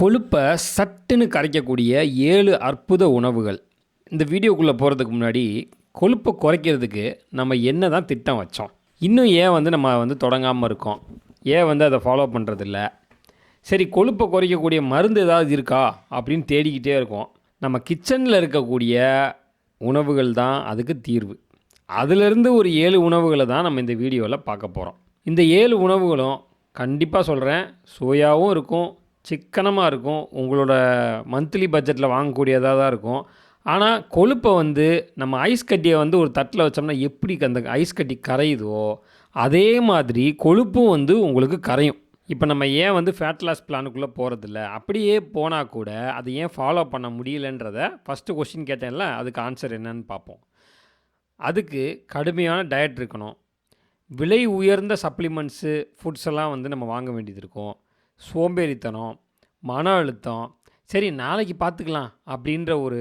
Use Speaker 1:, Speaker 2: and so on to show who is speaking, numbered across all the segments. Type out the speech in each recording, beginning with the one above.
Speaker 1: கொழுப்பை சட்டுன்னு கரைக்கக்கூடிய ஏழு அற்புத உணவுகள். இந்த வீடியோக்குள்ளே போகிறதுக்கு முன்னாடி கொழுப்பை குறைக்கிறதுக்கு நம்ம என்ன தான் திட்டம் வச்சோம். இன்னும் ஏன் வந்து நம்ம வந்து தொடங்காமல் இருக்கோம்? ஏன் வந்து அதை ஃபாலோ பண்ணுறதில்ல சரி கொழுப்பை குறைக்கக்கூடிய மருந்து ஏதாவது இருக்கா? அப்படின்னு தேடிக்கிட்டே இருக்கோம். நம்ம கிச்சனில் இருக்கக்கூடிய உணவுகள் தான் அதுக்கு தீர்வு. அதிலிருந்து ஒரு ஏழு உணவுகளை தான் நம்ம இந்த வீடியோவில் பார்க்க போகிறோம் இந்த ஏழு உணவுகளும் கண்டிப்பாக சொல்கிறேன் சுவையாகவும் இருக்கும் சிக்கனமாக இருக்கும். உங்களோட மந்த்லி பட்ஜெட்டில் வாங்கக்கூடியதாக தான் இருக்கும். ஆனால் கொழுப்பை வந்து நம்ம ஐஸ் கட்டியை வந்து ஒரு தட்டில் வச்சோம்னா எப்படி அந்த ஐஸ் கட்டி கரையுதோ அதே மாதிரி கொழுப்பும் வந்து உங்களுக்கு கரையும். இப்போ நம்ம ஏன் வந்து ஃபேட் லாஸ் பிளானுக்குள்ளே போகிறதில்ல அப்படியே போனால் கூட அதை ஏன் ஃபாலோ பண்ண முடியலன்றத ஃபஸ்ட்டு கொஸ்டின் கேட்டேன்ல அதுக்கு ஆன்சர் என்னன்னு பார்ப்போம். அதுக்கு கடுமையான டயட் இருக்கணும். விலை உயர்ந்த சப்ளிமெண்ட்ஸு ஃபுட்ஸ் எல்லாம் வந்து நம்ம வாங்க வேண்டியது இருக்கும். சோம்பேறித்தனம் மன அழுத்தம் சரி நாளைக்கு பார்த்துக்கலாம் அப்படின்ற ஒரு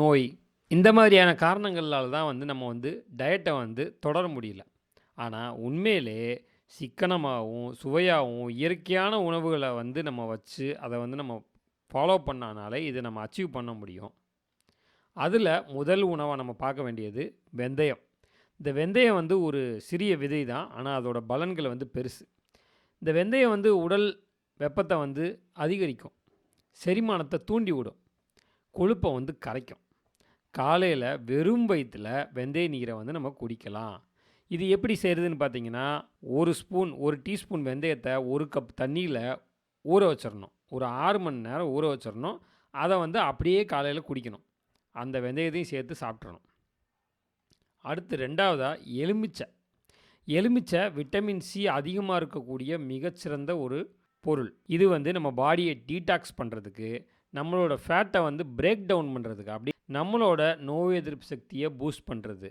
Speaker 1: நோய் இந்த மாதிரியான காரணங்களால் தான் வந்து நம்ம வந்து டயட்டை வந்து தொடர முடியல. ஆனால் உண்மையிலே சிக்கனமாகவும் சுவையாகவும் இயற்கையான உணவுகளை வந்து நம்ம வச்சு அதை வந்து நம்ம ஃபாலோ பண்ணானாலே இதை நம்ம அச்சீவ் பண்ண முடியும். அதில் முதல் உணவை நம்ம பார்க்க வேண்டியது வெந்தயம். இந்த வெந்தயம் வந்து ஒரு சிறிய விதை தான் ஆனால் அதோட பலன்கள் வந்து பெருசு. இந்த வெந்தயம் வந்து உடல் வெப்பத்தை வந்து அதிகரிக்கும். செரிமானத்தை தூண்டி விடும். கொழுப்பை வந்து கரைக்கும். காலையில் வெறும் வயிற்றில் வெந்தய நீரை வந்து நம்ம குடிக்கலாம். இது எப்படி செய்கிறதுன்னு பார்த்தீங்கன்னா ஒரு ஸ்பூன் ஒரு டீஸ்பூன் வெந்தயத்தை ஒரு கப் தண்ணியில் ஊற வச்சிடணும் ஒரு ஆறு மணி நேரம் ஊற வச்சிடணும் அதை வந்து அப்படியே காலையில் குடிக்கணும். அந்த வெந்தயத்தையும் சேர்த்து சாப்பிட்றணும் அடுத்து ரெண்டாவதாக எலுமிச்சை. எலுமிச்சை விட்டமின் சி அதிகமாக இருக்கக்கூடிய மிகச்சிறந்த ஒரு பொருள். இது வந்து நம்ம பாடியை டீடாக்ஸ் பண்ணுறதுக்கு நம்மளோட ஃபேட்டை வந்து பிரேக் டவுன் பண்ணுறதுக்கு அப்படி நம்மளோட நோய் எதிர்ப்பு சக்தியை பூஸ்ட் பண்ணுறது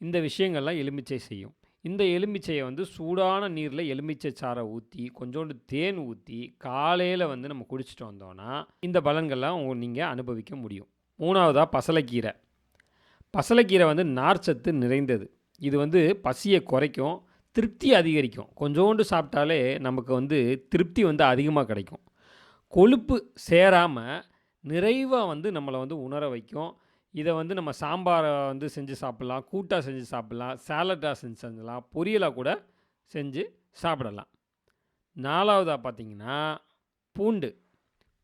Speaker 1: இந்த விஷயங்கள்லாம் எலுமிச்சை செய்யும். இந்த எலுமிச்சையை வந்து சூடான நீரில் எலுமிச்சை சாறை ஊற்றி கொஞ்சோண்டு தேன் ஊற்றி காலையில் வந்து நம்ம குடிச்சிட்டு வந்தோன்னா இந்த பலன்கள்லாம் உங்க நீங்கள் அனுபவிக்க முடியும். மூணாவதாக பசலைக்கீரை. பசலைக்கீரை வந்து நார்ச்சத்து நிறைந்தது. இது வந்து பசியை குறைக்கும் திருப்தி அதிகரிக்கும். கொஞ்சோண்டு சாப்பிட்டாலே நமக்கு வந்து திருப்தி வந்து அதிகமாக கிடைக்கும். கொழுப்பு சேராமல் நிறைவாக வந்து நம்மளை வந்து உணர வைக்கும். இதை வந்து நம்ம சாம்பாரை வந்து செஞ்சு சாப்பிட்லாம் கூட்டாக செஞ்சு சாப்பிட்லாம் சேலட்டாக செஞ்சு செஞ்சலாம் பொரியலாக கூட செஞ்சு சாப்பிடலாம். நாலாவதாக பார்த்தீங்கன்னா பூண்டு.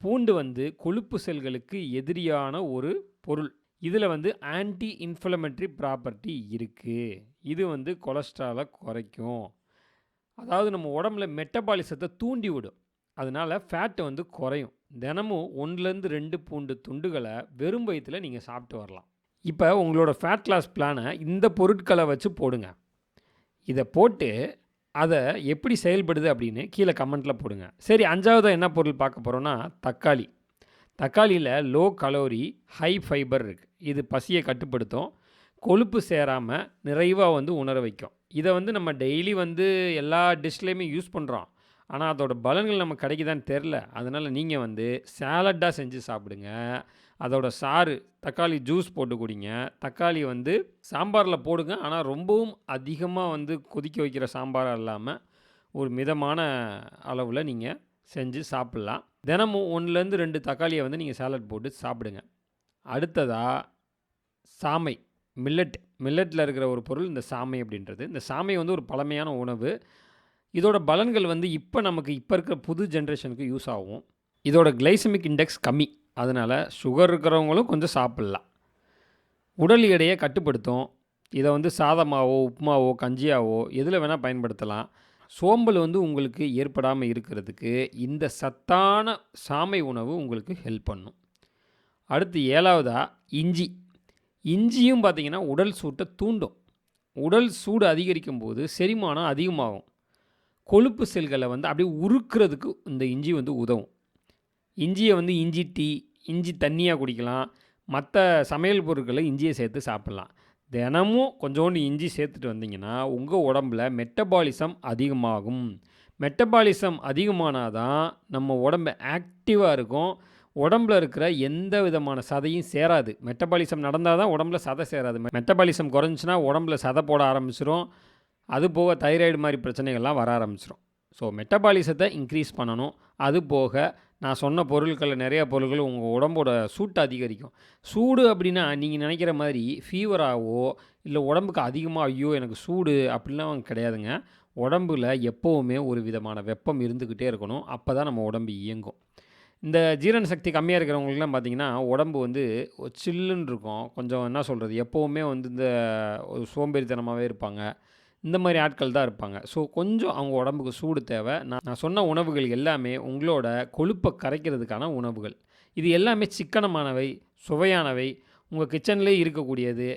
Speaker 1: பூண்டு வந்து கொழுப்பு செல்களுக்கு எதிரியான ஒரு பொருள். இதில் வந்து ஆன்டி இன்ஃப்ளமெண்ட்ரி ப்ராப்பர்ட்டி இருக்குது இது வந்து கொலஸ்ட்ராலை குறைக்கும். அதாவது நம்ம உடம்புல மெட்டபாலிசத்தை தூண்டி விடும். அதனால் ஃபேட்டு வந்து குறையும். தினமும் ஒன்றுலேருந்து ரெண்டு பூண்டு துண்டுகளை வெறும் வயிற்றில் நீங்கள் சாப்பிட்டு வரலாம். இப்போ உங்களோட ஃபேட் லாஸ் பிளானை இந்த பொருட்களை வச்சு போடுங்க. இதை போட்டு அதை எப்படி செயல்படுது அப்படின்னு கீழே கமெண்ட்டில் போடுங்க. சரி அஞ்சாவதாக என்ன பொருள் பார்க்க போகிறோன்னா தக்காளி. தக்காளியில் லோ கலோரி ஹை ஃபைபர் இருக்குது இது பசியை கட்டுப்படுத்தும். கொழுப்பு சேராமல் நிறைவாக வந்து உணர வைக்கும். இதை வந்து நம்ம டெய்லி வந்து எல்லா டிஷ்லேயுமே யூஸ் பண்ணுறோம் ஆனால் அதோட பலன்கள் நம்ம கிடைக்குதான்னு தெரில. அதனால் நீங்கள் வந்து சேலட்டாக செஞ்சு சாப்பிடுங்க. அதோட சாறு தக்காளி ஜூஸ் போட்டு குடிங்க. தக்காளி வந்து சாம்பாரில் போடுங்க. ஆனால் ரொம்பவும் அதிகமாக வந்து கொதிக்க வைக்கிற சாம்பாராக இல்லாமல் ஒரு மிதமான அளவில் நீங்கள் செஞ்சு சாப்பிட்லாம். தினமும் ஒன்றுலேருந்து ரெண்டு தக்காளியை வந்து நீங்கள் சேலட் போட்டு சாப்பிடுங்க. அடுத்ததாக சாமை மில்லட் மில்லட்டில் இருக்கிற ஒரு பொருள் இந்த சாமை அப்படின்றது. இந்த சாமை வந்து ஒரு பழமையான உணவு. இதோட பலன்கள் வந்து இப்போ நமக்கு இப்போ இருக்கிற புது ஜென்ரேஷனுக்கு யூஸ் ஆகும். இதோட கிளைசமிக் இண்டெக்ஸ் கம்மி. அதனால் சுகர் இருக்கிறவங்களும் கொஞ்சம் சாப்பிட்லாம். உடல் எடையை கட்டுப்படுத்தும். இதை வந்து சாதமாவோ உப்புமாவோ கஞ்சியாவோ எதில் வேணால் பயன்படுத்தலாம். சோம்பல் வந்து உங்களுக்கு ஏற்படாமல் இருக்கிறதுக்கு இந்த சத்தான சாமை உணவு உங்களுக்கு ஹெல்ப் பண்ணும். அடுத்து ஏழாவதாக இஞ்சி. இஞ்சியும் பார்த்திங்கன்னா உடல் சூட்டை தூண்டும். உடல் சூடு அதிகரிக்கும் போது செரிமானம் அதிகமாகும். கொழுப்பு செல்களை வந்து அப்படியே உருக்கிறதுக்கு இந்த இஞ்சி வந்து உதவும். இஞ்சியை வந்து இஞ்சி டீ இஞ்சி தண்ணியாக குடிக்கலாம். மற்ற சமையல் பொருட்களை இஞ்சியை சேர்த்து சாப்பிட்லாம். தினமும் கொஞ்சோண்டு இஞ்சி சேர்த்துட்டு வந்தீங்கன்னா உங்கள் உடம்புல மெட்டபாலிசம் அதிகமாகும். மெட்டபாலிசம் அதிகமானால் தான் நம்ம உடம்பு ஆக்டிவாக இருக்கும். உடம்புல இருக்கிற எந்த விதமான சதையும் சேராது. மெட்டபாலிசம் நடந்தால் தான் உடம்புல சதை சேராது. மெட்டபாலிசம் குறைஞ்சின்னா உடம்புல சதை போட ஆரம்பிச்சிரும். அது போக தைராய்டு மாதிரி பிரச்சனைகள்லாம் வர ஆரம்பிச்சிரும். ஸோ மெட்டபாலிசத்தை இன்க்ரீஸ் பண்ணணும். அது போக நான் சொன்ன பொருட்களில் நிறைய பொருட்கள் உங்கள் உடம்போட சூட்டை அதிகரிக்கும். சூடு அப்படின்னா நீங்கள் நினைக்கிற மாதிரி ஃபீவராகவோ இல்லை உடம்புக்கு அதிகமாக ஐயோ எனக்கு சூடு அப்படிலாம் கிடையாதுங்க. உடம்புல எப்போவுமே ஒரு விதமான வெப்பம் இருந்துக்கிட்டே இருக்கணும். அப்போ தான் நம்ம உடம்பு இயங்கும். இந்த ஜீரண சக்தி கம்மியாக இருக்கிறவங்களுக்குலாம் பார்த்தீங்கன்னா உடம்பு வந்து சில்லுன்னு இருக்கும். கொஞ்சம் என்ன சொல்கிறது எப்போவுமே வந்து இந்த ஒரு சோம்பேறித்தனமாகவே இருப்பாங்க. இந்த மாதிரி ஆட்கள் தான் இருப்பாங்க. ஸோ கொஞ்சம் அவங்க உடம்புக்கு சூடு தேவை. நான் நான் சொன்ன உணவுகள் எல்லாமே உங்களோட கொழுப்பை கரைக்கிறதுக்கான உணவுகள். இது எல்லாமே சிக்கனமானவை சுவையானவை. உங்கள் கிச்சன்லேயே இருக்கக்கூடியது.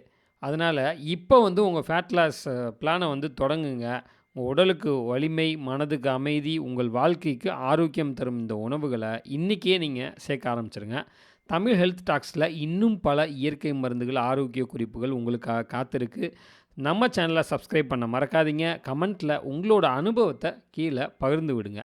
Speaker 1: அதனால் இப்போ வந்து உங்கள் ஃபேட் லாஸ் பிளானை வந்து தொடங்குங்க. உங்கள் உடலுக்கு வலிமை மனதுக்கு அமைதி உங்கள் வாழ்க்கைக்கு ஆரோக்கியம் தரும் இந்த உணவுகளை இன்றைக்கே நீங்கள் சேர்க்க ஆரம்பிச்சிருங்க. தமிழ் ஹெல்த் டாக்ஸில் இன்னும் பல இயற்கை மருந்துகள் ஆரோக்கிய குறிப்புகள் உங்களுக்காக காத்திருக்கு. நம்ம சேனலை சப்ஸ்கிரைப் பண்ண மறக்காதீங்க. கமெண்ட்டில் உங்களோட அனுபவத்தை கீழே பகிர்ந்து விடுங்க.